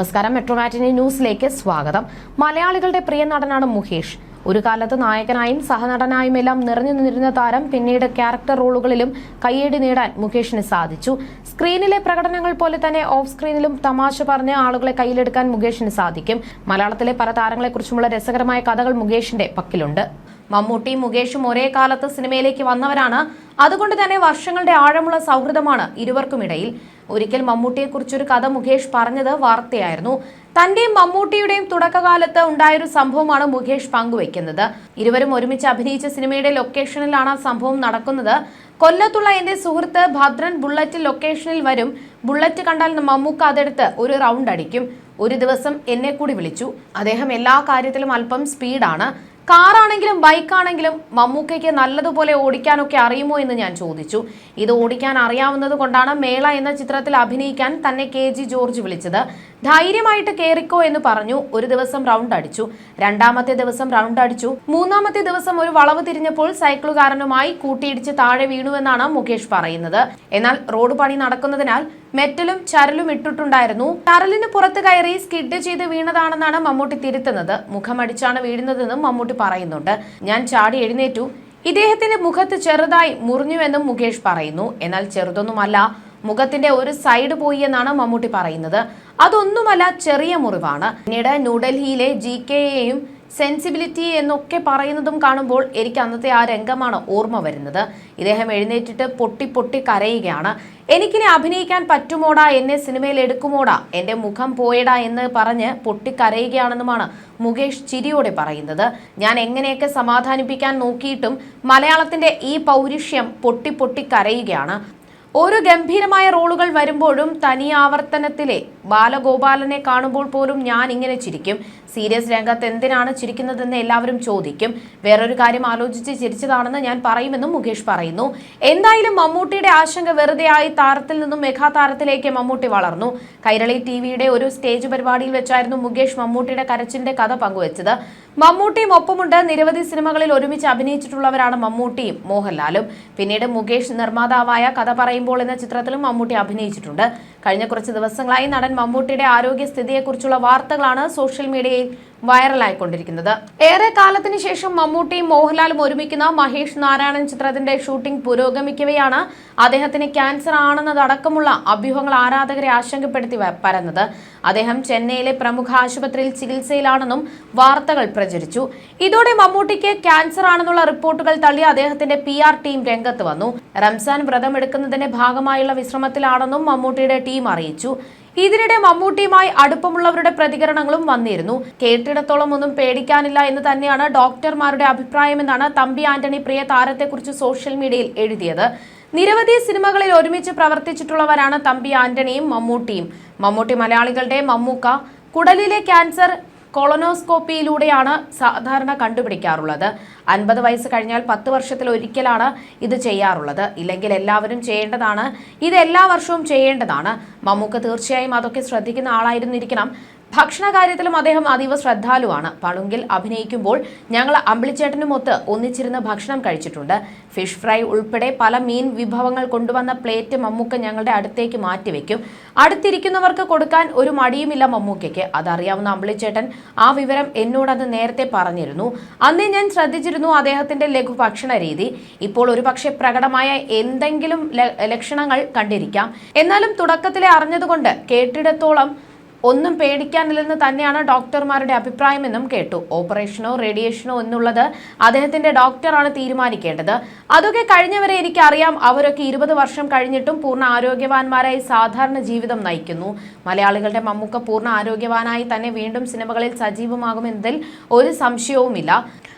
നമസ്കാരം. മെട്രോമാറ്റിനി ന്യൂസിലേക്ക് സ്വാഗതം. മലയാളികളുടെ പ്രിയ നടനാണ് മുകേഷ്. ഒരു കാലത്ത് നായകനായും സഹനടനായും എല്ലാം നിറഞ്ഞു നിന്നിരുന്ന താരം പിന്നീട് ക്യാരക്ടർ റോളുകളിലും കയ്യേടി നേടാൻ മുകേഷിന് സാധിച്ചു. സ്ക്രീനിലെ പ്രകടനങ്ങൾ പോലെ തന്നെ ഓഫ് സ്ക്രീനിലും തമാശ പറഞ്ഞ് ആളുകളെ കയ്യിലെടുക്കാൻ മുകേഷിന് സാധിക്കും. മലയാളത്തിലെ പല താരങ്ങളെക്കുറിച്ചുമുള്ള രസകരമായ കഥകൾ മുകേഷിന്റെ പക്കലുണ്ട്. മമ്മൂട്ടിയും മുകേഷും ഒരേ കാലത്ത് സിനിമയിലേക്ക് വന്നവരാണ്. അതുകൊണ്ട് തന്നെ വർഷങ്ങളുടെ ആഴമുള്ള സൗഹൃദമാണ് ഇരുവർക്കുമിടയിൽ. ഒരിക്കൽ മമ്മൂട്ടിയെക്കുറിച്ചൊരു കഥ മുകേഷ് പറഞ്ഞത് വാർത്തയായിരുന്നു. തന്റെയും മമ്മൂട്ടിയുടെയും തുടക്കകാലത്ത് ഉണ്ടായൊരു സംഭവമാണ് മുകേഷ് പങ്കുവെക്കുന്നത് ഇരുവരും ഒരുമിച്ച് അഭിനയിച്ച സിനിമയുടെ ലൊക്കേഷനിലാണ് ആ സംഭവം നടക്കുന്നത്. കൊല്ലത്തുള്ള എന്റെ സുഹൃത്ത് ഭദ്രൻ ബുള്ളറ്റ് ലൊക്കേഷനിൽ വരും. ബുള്ളറ്റ് കണ്ടാൽ മമ്മൂക്ക അതെടുത്ത് ഒരു റൗണ്ട് അടിക്കും ഒരു ദിവസം എന്നെ കൂടി വിളിച്ചു. അദ്ദേഹം എല്ലാ കാര്യത്തിലും അല്പം സ്പീഡാണ്. കാറാണെങ്കിലും ബൈക്കാണെങ്കിലും മമ്മൂക്കയ്ക്ക് നല്ലതുപോലെ ഓടിക്കാനൊക്കെ അറിയുമോ എന്ന് ഞാൻ ചോദിച്ചു. ഇത് ഓടിക്കാൻ അറിയാവുന്നത് കൊണ്ടാണ് മേള എന്ന ചിത്രത്തിൽ അഭിനയിക്കാൻ തന്നെ കെ ജി ജോർജ് വിളിച്ചത്. ധൈര്യമായിട്ട് കയറിക്കോ എന്ന് പറഞ്ഞു. ഒരു ദിവസം റൗണ്ട് അടിച്ചു. രണ്ടാമത്തെ ദിവസം റൗണ്ട് അടിച്ചു. മൂന്നാമത്തെ ദിവസം ഒരു വളവ് തിരിഞ്ഞപ്പോൾ സൈക്കിളുകാരനുമായി കൂട്ടിയിടിച്ച് താഴെ വീണുവെന്നാണ് മുകേഷ് പറയുന്നത്. എന്നാൽ റോഡ് പണി നടക്കുന്നതിനാൽ മെറ്റലും ചരലും ഇട്ടിട്ടുണ്ടായിരുന്നു. ടറലിന് പുറത്ത് കയറി സ്കിഡ് ചെയ്ത് വീണതാണെന്നാണ് മമ്മൂട്ടി തിരുത്തുന്നത്. മുഖമടിച്ചാണ് വീഴുന്നതെന്നും മമ്മൂട്ടി പറയുന്നുണ്ട്. ഞാൻ ചാടി എഴുന്നേറ്റു. ഇദ്ദേഹത്തിന്റെ മുഖത്ത് ചെറുതായി മുറിഞ്ഞുവെന്നും മുകേഷ് പറയുന്നു. എന്നാൽ ചെറുതൊന്നുമല്ല മുഖത്തിന്റെ ഒരു സൈഡ് പോയി എന്നാണ് മമ്മൂട്ടി പറയുന്നത്. അതൊന്നുമല്ല ചെറിയ മുറിവാണ്. പിന്നീട് ന്യൂഡൽഹിയിലെ ജി കെയെയും സെൻസിബിലിറ്റി എന്നൊക്കെ പറയുന്നതും കാണുമ്പോൾ എനിക്ക് അന്നത്തെ ആ രംഗമാണ് ഓർമ്മ വരുന്നത്. ഇദ്ദേഹം എഴുന്നേറ്റിട്ട് പൊട്ടി പൊട്ടി കരയുകയാണ്. എനിക്കിനി അഭിനയിക്കാൻ പറ്റുമോടാ? എന്നെ സിനിമയിൽ എടുക്കുമോടാ? എന്റെ മുഖം പോയടാ എന്ന് പറഞ്ഞ് പൊട്ടി കരയുകയാണെന്നുമാണ് മുകേഷ് ചിരിയോടെ പറയുന്നത്. ഞാൻ എങ്ങനെയൊക്കെ സമാധാനിപ്പിക്കാൻ നോക്കിയിട്ടും മലയാളത്തിന്റെ ഈ പൗരുഷ്യം പൊട്ടി പൊട്ടി കരയുകയാണ്. ഓരോ ഗംഭീരമായ റോളുകൾ വരുമ്പോഴും തനി ആവർത്തനത്തിലെ ബാലഗോപാലനെ കാണുമ്പോൾ പോലും ഞാൻ ഇങ്ങനെ ചിരിക്കും. സീരിയസ് രംഗത്ത് എന്തിനാണ് ചിരിക്കുന്നതെന്ന് എല്ലാവരും ചോദിക്കും. വേറൊരു കാര്യം ആലോചിച്ച് ചിരിച്ചതാണെന്ന് ഞാൻ പറയുമെന്നും മുകേഷ് പറയുന്നു. എന്തായാലും മമ്മൂട്ടിയുടെ ആശങ്ക വെറുതെയായി താരത്തിൽ നിന്നും മെഗാതാരത്തിലേക്ക് മമ്മൂട്ടി വളർന്നു. കൈരളി ടി വിയുടെ ഒരു സ്റ്റേജ് പരിപാടിയിൽ വെച്ചായിരുന്നു മുകേഷ് മമ്മൂട്ടിയുടെ കരച്ചിന്റെ കഥ പങ്കുവച്ചത്. മമ്മൂട്ടിയും ഒപ്പമുണ്ട്. നിരവധി സിനിമകളിൽ ഒരുമിച്ച് അഭിനയിച്ചിട്ടുള്ളവരാണ് മമ്മൂട്ടിയും മോഹൻലാലും. പിന്നീട് മുകേഷ് നിർമ്മാതാവായ കഥ പറയുമ്പോൾ എന്ന ചിത്രത്തിലും മമ്മൂട്ടി അഭിനയിച്ചിട്ടുണ്ട്. കഴിഞ്ഞ കുറച്ച് ദിവസങ്ങളായി നടൻ മമ്മൂട്ടിയുടെ ആരോഗ്യസ്ഥിതിയെക്കുറിച്ചുള്ള വാർത്തകളാണ് സോഷ്യൽ മീഡിയയിൽ വൈറലായിക്കൊണ്ടിരിക്കുന്നത്. ഏറെ കാലത്തിന് ശേഷം മമ്മൂട്ടിയും മോഹൻലാലും ഒരുമിക്കുന്ന മഹേഷ് നാരായണൻ ചിത്രത്തിന്റെ ഷൂട്ടിംഗ് പുരോഗമിക്കവെയാണ് അദ്ദേഹത്തിന് ക്യാൻസർ ആണെന്നതടക്കമുള്ള അഭ്യൂഹങ്ങൾ ആരാധകരെ ആശങ്കപ്പെടുത്തി പരന്നത്. അദ്ദേഹം ചെന്നൈയിലെ പ്രമുഖ ആശുപത്രിയിൽ ചികിത്സയിലാണെന്നും വാർത്തകൾ പ്രചരിച്ചു. ഇതോടെ മമ്മൂട്ടിക്ക് ക്യാൻസർ ആണെന്നുള്ള റിപ്പോർട്ടുകൾ തള്ളി അദ്ദേഹത്തിന്റെ പി ടീം രംഗത്ത് വന്നു. റംസാൻ വ്രതം എടുക്കുന്നതിന്റെ ഭാഗമായുള്ള വിശ്രമത്തിലാണെന്നും മമ്മൂട്ടിയുടെ ടീം അറിയിച്ചു. ഇതിനിടെ മമ്മൂട്ടിയുമായി അടുപ്പമുള്ളവരുടെ പ്രതികരണങ്ങളും വന്നിരുന്നു. കേട്ടിടത്തോളം ഒന്നും പേടിക്കാനില്ല എന്ന് തന്നെയാണ് ഡോക്ടർമാരുടെ അഭിപ്രായമെന്നാണ് തമ്പി ആന്റണി പ്രിയ താരത്തെക്കുറിച്ച് സോഷ്യൽ മീഡിയയിൽ എഴുതിയത്. നിരവധി സിനിമകളിൽ ഒരുമിച്ച് പ്രവർത്തിച്ചിട്ടുള്ളവരാണ് തമ്പി ആന്റണിയും മമ്മൂട്ടിയും. മമ്മൂട്ടി മലയാളികളുടെ മമ്മൂക്ക കുടലിലെ ക്യാൻസർ കൊളനോസ്കോപ്പിയിലൂടെയാണ് സാധാരണ കണ്ടുപിടിക്കാറുള്ളത്. അൻപത് വയസ്സ് കഴിഞ്ഞാൽ പത്ത് വർഷത്തിൽ ഒരിക്കലാണ് ഇത് ചെയ്യാറുള്ളത്. ഇല്ലെങ്കിൽ എല്ലാവരും ചെയ്യേണ്ടതാണ്. ഇത് എല്ലാ വർഷവും ചെയ്യേണ്ടതാണ്. മമ്മൂക്ക തീർച്ചയായും അതൊക്കെ ശ്രദ്ധിക്കുന്ന ആളായിരുന്നിരിക്കണം. ഭക്ഷണ കാര്യത്തിലും അദ്ദേഹം അതീവ ശ്രദ്ധാലുവാണ്. പളുങ്കിൽ അഭിനയിക്കുമ്പോൾ ഞങ്ങൾ അമ്പിളിച്ചേട്ടനുമൊത്ത് ഒന്നിച്ചിരുന്ന് ഭക്ഷണം കഴിച്ചിട്ടുണ്ട്. ഫിഷ് ഫ്രൈ ഉൾപ്പെടെ പല മീൻ വിഭവങ്ങൾ കൊണ്ടുവന്ന പ്ലേറ്റ് മമ്മൂക്ക ഞങ്ങളുടെ അടുത്തേക്ക് മാറ്റിവെക്കും. അടുത്തിരിക്കുന്നവർക്ക് കൊടുക്കാൻ ഒരു മടിയുമില്ല മമ്മൂക്കയ്ക്ക്. അതറിയാവുന്ന അമ്പിളിച്ചേട്ടൻ ആ വിവരം എന്നോടത് നേരത്തെ പറഞ്ഞിരുന്നു. അന്നേ ഞാൻ ശ്രദ്ധിച്ചിരുന്നു അദ്ദേഹത്തിന്റെ ലഘു ഭക്ഷണ രീതി. ഇപ്പോൾ ഒരുപക്ഷെ പ്രകടമായ എന്തെങ്കിലും ലക്ഷണങ്ങൾ കണ്ടിരിക്കാം. എന്നാലും തുടക്കത്തിലെ അറിഞ്ഞതുകൊണ്ട് കേട്ടിടത്തോളം ഒന്നും പേടിക്കാനില്ലെന്ന് തന്നെയാണ് ഡോക്ടർമാരുടെ അഭിപ്രായമെന്നും കേട്ടു. ഓപ്പറേഷനോ റേഡിയേഷനോ എന്നുള്ളത് അദ്ദേഹത്തിന്റെ ഡോക്ടറാണ് തീരുമാനിക്കേണ്ടത്. അതൊക്കെ കഴിഞ്ഞവരെ എനിക്കറിയാം. അവരൊക്കെ ഇരുപത് വർഷം കഴിഞ്ഞിട്ടും പൂർണ ആരോഗ്യവാന്മാരായി സാധാരണ ജീവിതം നയിക്കുന്നു. മലയാളികളുടെ മമ്മൂക്ക പൂർണ ആരോഗ്യവാനായി തന്നെ വീണ്ടും സിനിമകളിൽ സജീവമാകുമെന്നതിൽ ഒരു സംശയവുമില്ല.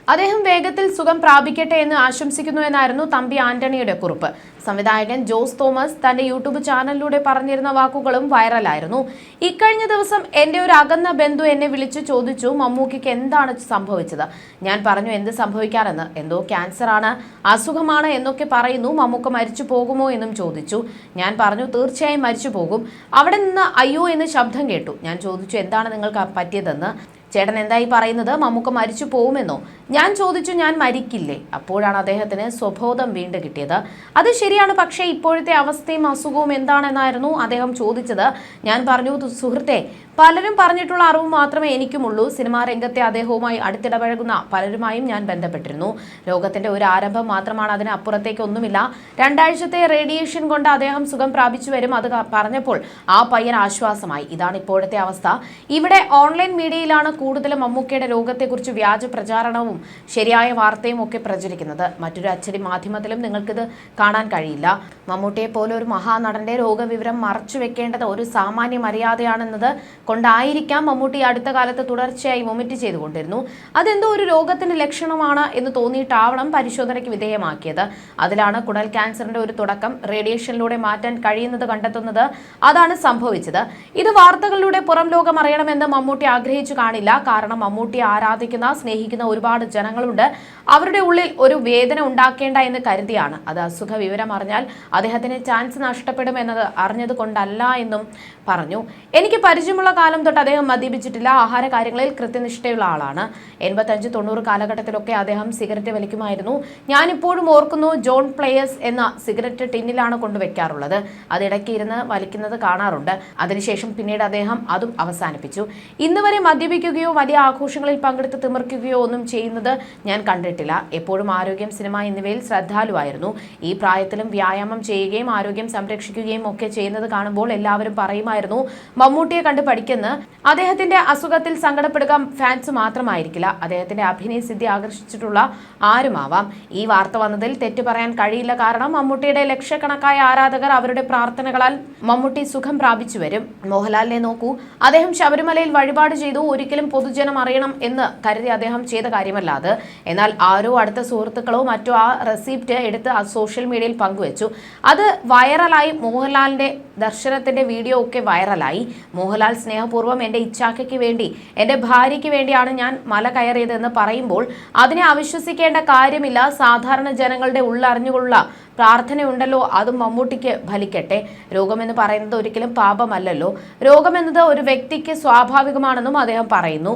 അദ്ദേഹം വേഗത്തിൽ സുഖം പ്രാപിക്കട്ടെ എന്ന് ആശംസിക്കുന്നു എന്നായിരുന്നു തമ്പി ആന്റണിയുടെ കുറിപ്പ്. സംവിധായകൻ ജോസ് തോമസ് തന്റെ യൂട്യൂബ് ചാനലിലൂടെ പറഞ്ഞിരുന്ന വാക്കുകളും വൈറലായിരുന്നു. ഇക്കഴിഞ്ഞ ദിവസം എന്റെ ഒരു അകന്ന ബന്ധു എന്നെ വിളിച്ചു ചോദിച്ചു മമ്മൂക്കിക്ക് എന്താണ് സംഭവിച്ചത്? ഞാൻ പറഞ്ഞു എന്ത് സംഭവിക്കാനെന്ന്? എന്തോ ക്യാൻസർ ആണ് അസുഖമാണ് എന്നൊക്കെ പറയുന്നു. മമ്മൂക്ക മരിച്ചു പോകുമോ എന്നും ചോദിച്ചു. ഞാൻ പറഞ്ഞു തീർച്ചയായും മരിച്ചു പോകും. അവിടെ നിന്ന് അയ്യോ എന്ന് ശബ്ദം കേട്ടു. ഞാൻ ചോദിച്ചു എന്താണ് നിങ്ങൾക്ക് പറ്റിയതെന്ന്? ചേട്ടൻ എന്തായി പറയുന്നത്? മമ്മൂക്ക മരിച്ചു പോകുമെന്നോ? ഞാൻ ചോദിച്ചു ഞാൻ മരിക്കില്ലേ? അപ്പോഴാണ് അദ്ദേഹത്തിന് സ്വബോധം വീണ്ടും കിട്ടിയത്. അത് ശരിയാണ് പക്ഷേ ഇപ്പോഴത്തെ അവസ്ഥയും അസുഖവും എന്താണെന്നായിരുന്നു അദ്ദേഹം ചോദിച്ചത്. ഞാൻ പറഞ്ഞു "തു- സുഹൃത്തെ പലരും പറഞ്ഞിട്ടുള്ള അറിവ് മാത്രമേ എനിക്കുമുള്ളൂ. സിനിമാ രംഗത്തെ അദ്ദേഹവുമായി അടുത്തിടപഴകുന്ന പലരുമായും ഞാൻ ബന്ധപ്പെട്ടിരുന്നു. ലോകത്തിന്റെ ഒരു ആരംഭം മാത്രമാണ് അതിന് അപ്പുറത്തേക്ക് ഒന്നുമില്ല. രണ്ടാഴ്ചത്തെ റേഡിയേഷൻ കൊണ്ട് അദ്ദേഹം സുഖം പ്രാപിച്ചു വരും അത് പറഞ്ഞപ്പോൾ ആ പയ്യൻ ആശ്വാസമായി. ഇതാണ് ഇപ്പോഴത്തെ അവസ്ഥ. ഇവിടെ ഓൺലൈൻ മീഡിയയിലാണ് കൂടുതലും മമ്മൂക്കയുടെ രോഗത്തെക്കുറിച്ച് വ്യാജ പ്രചാരണവും ശരിയായ വാർത്തയും ഒക്കെ പ്രചരിക്കുന്നത്. മറ്റൊരു അച്ചടി മാധ്യമത്തിലും നിങ്ങൾക്കിത് കാണാൻ കഴിയില്ല. മമ്മൂട്ടിയെ പോലെ ഒരു മഹാനടന്റെ രോഗവിവരം മറച്ചു വെക്കേണ്ടത് ഒരു സാമാന്യ മര്യാദയാണെന്നത് കൊണ്ടായിരിക്കാം മമ്മൂട്ടി അടുത്ത കാലത്ത് തുടർച്ചയായി വൊമിറ്റ് ചെയ്തുകൊണ്ടിരുന്നു. അതെന്തോ ഒരു രോഗത്തിന്റെ ലക്ഷണമാണ് എന്ന് തോന്നിയിട്ടാവണം പരിശോധനയ്ക്ക് വിധേയമാക്കിയത്. അതിലാണ് കുടൽ ക്യാൻസറിന്റെ ഒരു തുടക്കം റേഡിയേഷനിലൂടെ മാറ്റാൻ കഴിയുന്നത് കണ്ടെത്തുന്നത്. അതാണ് സംഭവിച്ചത്. ഇത് വാർത്തകളിലൂടെ പുറം ലോകം അറിയണമെന്ന് മമ്മൂട്ടി ആഗ്രഹിച്ചു കാണില്ല. കാരണം മമ്മൂട്ടിയെ ആരാധിക്കുന്ന സ്നേഹിക്കുന്ന ഒരുപാട് ജനങ്ങളുണ്ട്. അവരുടെ ഉള്ളിൽ ഒരു വേദന ഉണ്ടാക്കേണ്ട എന്ന് കരുതിയാണ്. അത് അസുഖ വിവരം അറിഞ്ഞാൽ അദ്ദേഹത്തിന് ചാൻസ് നഷ്ടപ്പെടും എന്നത് അറിഞ്ഞത് കൊണ്ടല്ല എന്നും പറഞ്ഞു. എനിക്ക് പരിചയമുള്ള കാലം തൊട്ട് അദ്ദേഹം മദ്യപിച്ചിട്ടില്ല. ആഹാര കാര്യങ്ങളിൽ കൃത്യനിഷ്ഠയുള്ള ആളാണ്. എൺപത്തഞ്ച് തൊണ്ണൂറ് കാലഘട്ടത്തിലൊക്കെ അദ്ദേഹം സിഗരറ്റ് വലിക്കുമായിരുന്നു. ഞാനിപ്പോഴും ഓർക്കുന്നു ജോൺ പ്ലേയേഴ്സ് എന്ന സിഗരറ്റ് ടിന്നിലാണ് കൊണ്ടുവയ്ക്കാറുള്ളത് അത് ഇടയ്ക്ക് ഇരുന്ന് വലിക്കുന്നത് കാണാറുണ്ട്. അതിനുശേഷം പിന്നീട് അദ്ദേഹം അതും അവസാനിപ്പിച്ചു. ഇന്ന് വരെ മദ്യപിക്കുകയോ വലിയ ആഘോഷങ്ങളിൽ പങ്കെടുത്ത് തിമിർക്കുകയോ ഒന്നും ചെയ്യുന്നത് ഞാൻ കണ്ടിട്ടില്ല. എപ്പോഴും ആരോഗ്യം സിനിമ എന്നിവയിൽ ശ്രദ്ധാലുവായിരുന്നു. ഈ പ്രായത്തിലും വ്യായാമം ചെയ്യുകയും ആരോഗ്യം സംരക്ഷിക്കുകയും ഒക്കെ ചെയ്യുന്നത് കാണുമ്പോൾ എല്ലാവരും പറയുമായിരുന്നു മമ്മൂട്ടിയെ കണ്ട് പഠിക്കുന്ന. അദ്ദേഹത്തിന്റെ അസുഖത്തിൽ സങ്കടപ്പെടുക ഫാൻസ് മാത്രമായിരിക്കില്ല. അദ്ദേഹത്തിന്റെ അഭിനയ സിദ്ധി ആകർഷിച്ചിട്ടുള്ള ആരുമാവാം. ഈ വാർത്ത വന്നതിൽ തെറ്റു പറയാൻ കഴിയില്ല കാരണം മമ്മൂട്ടിയുടെ ലക്ഷക്കണക്കായ ആരാധകർ അവരുടെ പ്രാർത്ഥനകളാൽ മമ്മൂട്ടി സുഖം പ്രാപിച്ചു വരും മോഹൻലാലിനെ നോക്കൂ. അദ്ദേഹം ശബരിമലയിൽ വഴിപാട് ചെയ്തു. ഒരിക്കലും പൊതുജനം അറിയണം എന്ന് കരുതി അദ്ദേഹം ചെയ്ത കാര്യമല്ല അത്. എന്നാൽ ആരോ അടുത്ത സുഹൃത്തുക്കളോ മറ്റോ ആ റെസിപ്റ്റ് എടുത്ത് ആ സോഷ്യൽ മീഡിയയിൽ പങ്കുവച്ചു. അത് വൈറലായി. മോഹൻലാലിന്റെ ദർശനത്തിന്റെ വീഡിയോ ഒക്കെ വൈറലായി. മോഹൻലാൽ സ്നേഹപൂർവം എന്റെ ഇച്ഛാക്കയ്ക്ക് വേണ്ടി എന്റെ ഭാര്യയ്ക്ക് വേണ്ടിയാണ് ഞാൻ മല കയറിയതെന്ന് പറയുമ്പോൾ അതിനെ അവിശ്വസിക്കേണ്ട കാര്യമില്ല. സാധാരണ ജനങ്ങളുടെ ഉള്ളറിഞ്ഞുകൊള്ള പ്രാർത്ഥനയുണ്ടല്ലോ അതും മമ്മൂട്ടിക്ക് ഫലിക്കട്ടെ. രോഗമെന്ന് പറയുന്നത് ഒരിക്കലും പാപമല്ലല്ലോ. രോഗമെന്നത് ഒരു വ്യക്തിക്ക് സ്വാഭാവികമാണെന്നും അദ്ദേഹം പറയുന്നു.